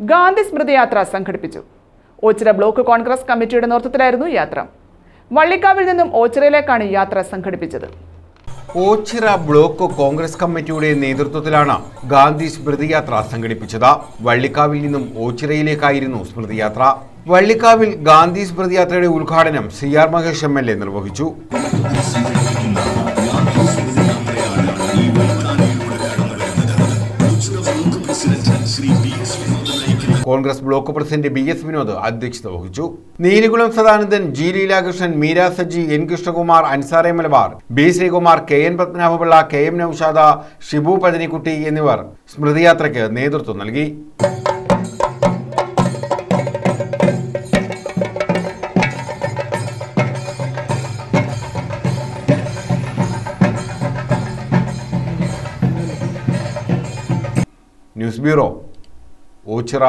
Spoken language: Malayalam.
ഗാന്ധി സ്മൃതി യാത്ര സംഘടിപ്പിച്ചു. ഓച്ചിറ ബ്ലോക്ക് കോൺഗ്രസ് കമ്മിറ്റിയുടെ നേതൃത്വത്തിലായിരുന്നു യാത്ര. വള്ളിക്കാവിൽ നിന്നും ഓച്ചിറയിലേക്കാണ് യാത്ര സംഘടിപ്പിച്ചത്. ഓച്ചിറ ബ്ലോക്ക് കോൺഗ്രസ് കമ്മിറ്റിയുടെ നേതൃത്വത്തിലാണ് ഗാന്ധി സ്മൃതിയാത്ര സംഘടിപ്പിച്ചത്. വള്ളിക്കാവിൽ നിന്നും ഓച്ചിറയിലേക്കായിരുന്നു സ്മൃതിയാത്ര. വള്ളിക്കാവിൽ ഗാന്ധി സ്മൃതിയാത്രയുടെ ഉദ്ഘാടനം C R Mahesh M L A നിർവഹിച്ചു. Congress block president B S Vinod അധ്യക്ഷത വഹിച്ചു. Neelikulam Sadanandan G Leelakrishnan Meera Saji N Krishnakumar അൻസാറെ Malabar B Sreekumar K N Padmanabhapillai K M Noushad Shibu Pathinikkutty എന്നിവർ സ്മൃതിയാത്രയ്ക്ക് നേതൃത്വം നൽകി. News bureau Ochira